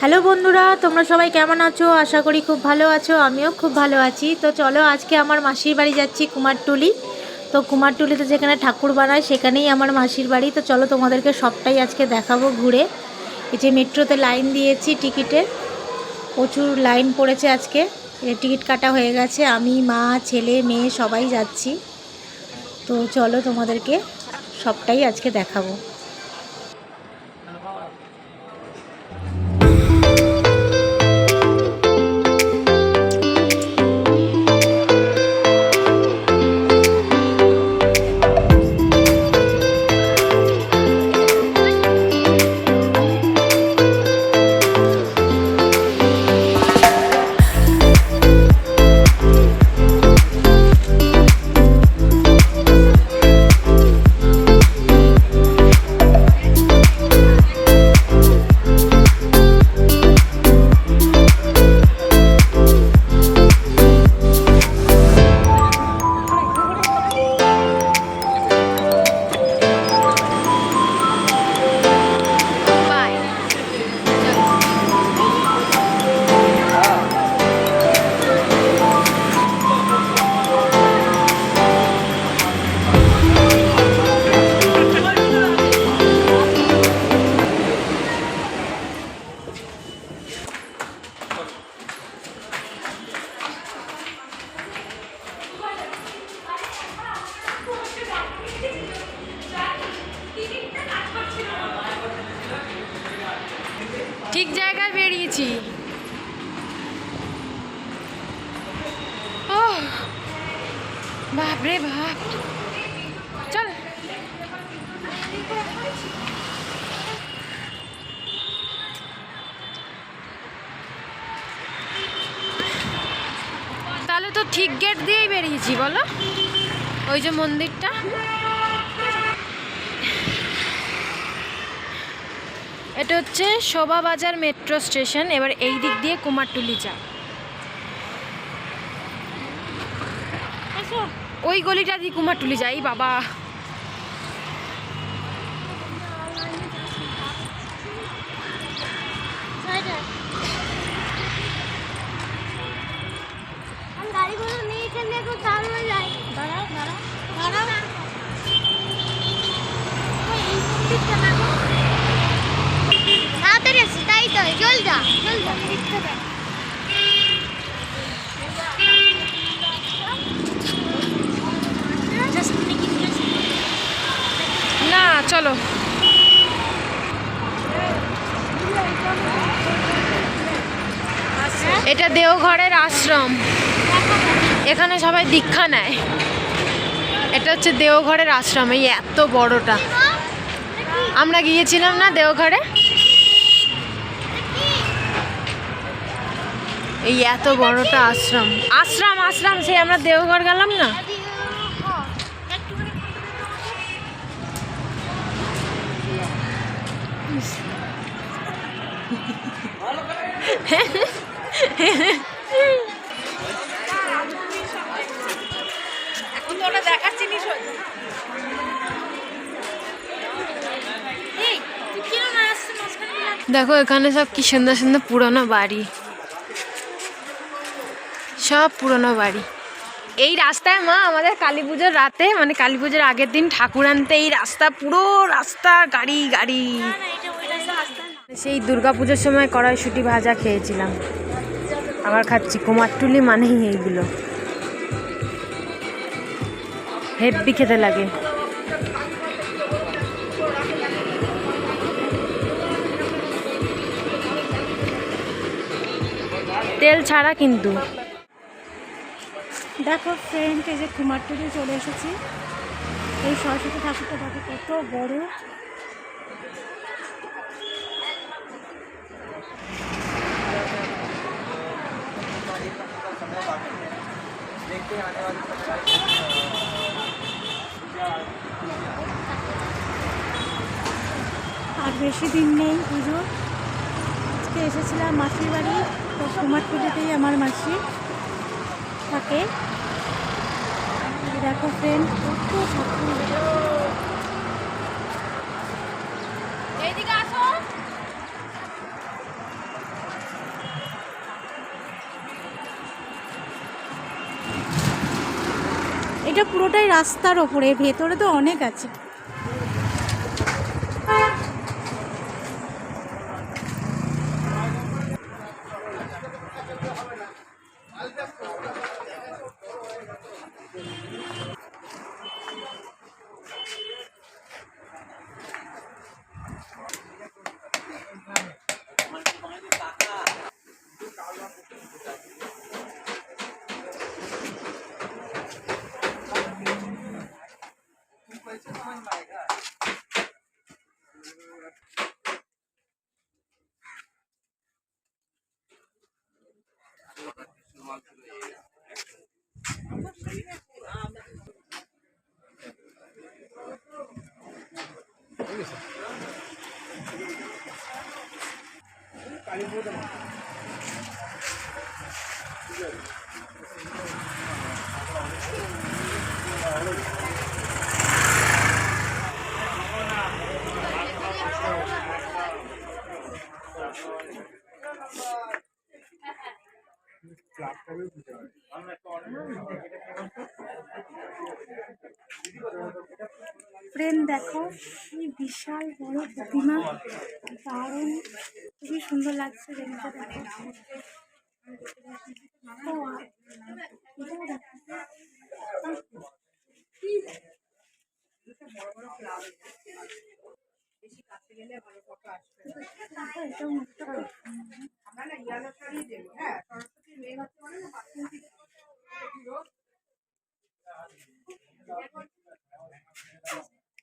Hello বন্ধুরা, তোমরা সবাই কেমন আছো? আশা করি খুব ভালো আছো, আমিও খুব ভালো আছি। তো চলো আজকে আমার মাসির বাড়ি যাচ্ছি কুমারটুলি। তো কুমারটুলিতে যেখানে ঠাকুর বানায়, সেখানেই আমার মাসির বাড়ি। তো চলো তোমাদেরকে সবটাই আজকে দেখাবো ঘুরে। এই যে মেট্রোতে লাইন দিয়েছি টিকিটের প্রচুর লাইন পড়েছে আজকে। টিকিট কাটা হয়ে গেছে। আমি, মা, ছেলে, মেয়ে সবাই যাচ্ছি। তো চলো তোমাদেরকে সবটাই আজকে দেখাবো। বেরিয়েছি ও বাপরে বাপ। চল। তাহলে তো ঠিক গেট দিয়েই বেরিয়েছি, বলো? ওই যে মন্দিরটা। এটা হচ্ছে শোভা বাজার মেট্রো স্টেশন এবার এই দিক দিয়ে কুমারটুলি যা। ওই গলিটা দিয়ে কুমারটুলি যাই বাবা গাড়িগুলো নিয়ে এখান দিয়ে একটু চালানো যায় দাঁড়াও দাঁড়াও দাঁড়াও ওই এই মন্দিরটা না গো। তাড়াতাড়ি আসি তাই তো চল যা চল যা না চলো এটা দেওঘরের আশ্রম। এখানে সবাই দীক্ষা নেয়। এটা হচ্ছে দেওঘরের আশ্রম এই এত বড়টা। আমরা গিয়েছিলাম না দেওঘরে? এই এত বড়টা আশ্রম। আশ্রম আশ্রম সেই আমরা দেওঘর গেলাম না? এখন তো ওটা দেখার জিনিস দেখো এখানে সব কি সুন্দর সুন্দর পুরনো বাড়ি। সব পুরনো বাড়ি। এই রাস্তায় মা আমাদের কালী পুজোর রাতে মানে কালী পুজোর আগের দিন ঠাকুর আনতে এই রাস্তা পুরো রাস্তা গাড়ি গাড়ি। সেই দুর্গা পুজোর সময় কড়াইশুটি ভাজা খেয়েছিলাম। আবার খাচ্ছি কুমারটুলি মানেই এইগুলো। হেব্বি খেতে লাগে। তেল ছাড়া কিন্তু। দেখো ফ্রেন্ড এই যে কুমারটুলি চলে এসেছি। এই সরস্বতী ঠাকুরটা দেখো কত বড়। আর বেশি দিন নেই পুজো। আজকে এসেছিলাম মাসির বাড়ি, তো কুমারটুলিতেই আমার মাসি থাকে। দেখো ফ্রেন্ড কত পুরোটাই রাস্তার ওপরে ভেতরে তো অনেক আছে। Black, I will ফ্রেন্ড দেখো কি বিশাল বড় প্রতিমা দারুণ খুবই সুন্দর লাগছে দেখতে ও, এটাও দেখো। এটাও মুখটা খুব সুন্দর।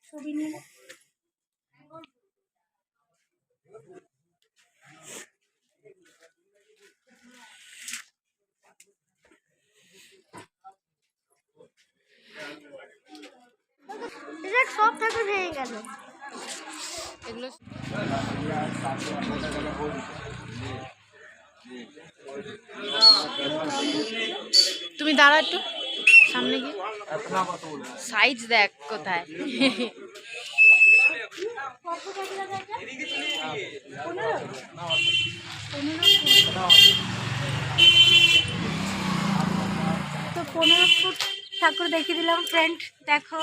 ছবি নিয়ে দেখ সব ঠাকুর ভেঙে গেল এগুলো তুমি দাঁড়া একটু সামনে গিয়ে। সাইজ দেখ কোথায়। তো পনেরো ফুট ঠাকুর দেখিয়ে দিলাম ফ্রেন্ড দেখো।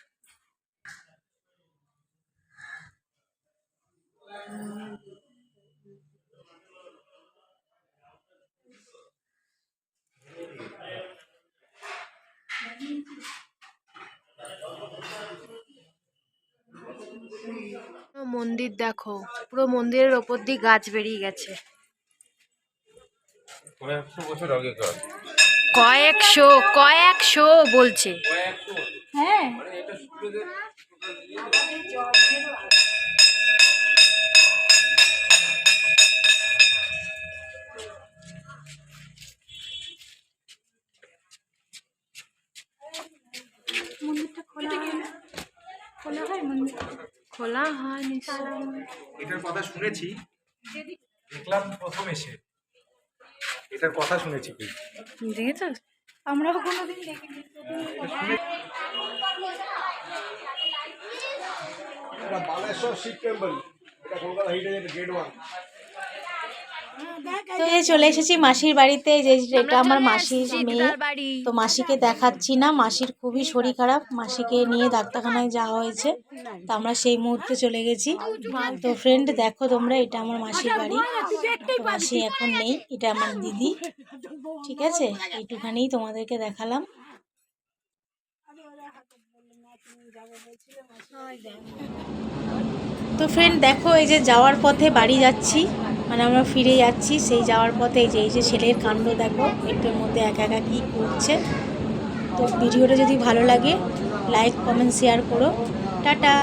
মন্দির দেখো পুরো মন্দিরের ওপর দিয়ে গাছ বেরিয়ে গেছে। কয়েকশো কয়েকশো কয়েকশো বলছে। হ্যাঁ মানে এটা সূর্যদেব মন্দিরটা খোলা হয় না? খোলা হয় মন্দির খোলা হয় নিশ্চয় এটার কথা শুনেছি। দেখলাম প্রথম এসে। এটার কথা শুনেছি দেখেছ আমরাও কোনোদিন দেখিনি। এটা বালেশ্বর শিব টেম্পল। এটা কলকাতা যেটা গেট ওয়ান তো এই চলে এসেছি মাসির বাড়িতে যে এটা আমার মাসির মেয়ে। তো মাসিকে দেখাচ্ছি না মাসির খুবই শরীর খারাপ মাসিকে নিয়ে ডাক্তারখানায় যাওয়া হয়েছে। তো আমরা সেই মুহূর্তে চলে গেছি। তো ফ্রেন্ড দেখো তোমরা এটা আমার মাসির বাড়ি। মাসি এখন নেই এটা আমার দিদি। ঠিক আছে? এইটুখানেই তোমাদেরকে দেখালাম। তো ফ্রেন্ড দেখো এই যে যাওয়ার পথে বাড়ি যাচ্ছি। মানে আমরা ফিরে যাচ্ছি, সেই যাওয়ার পথে এই যে এই যে ছেলের কাণ্ড দেখো, এটার মধ্যে একা একা কী করছে। তো ভিডিওটা যদি ভালো লাগে লাইক কমেন্ট শেয়ার করো। টাটা!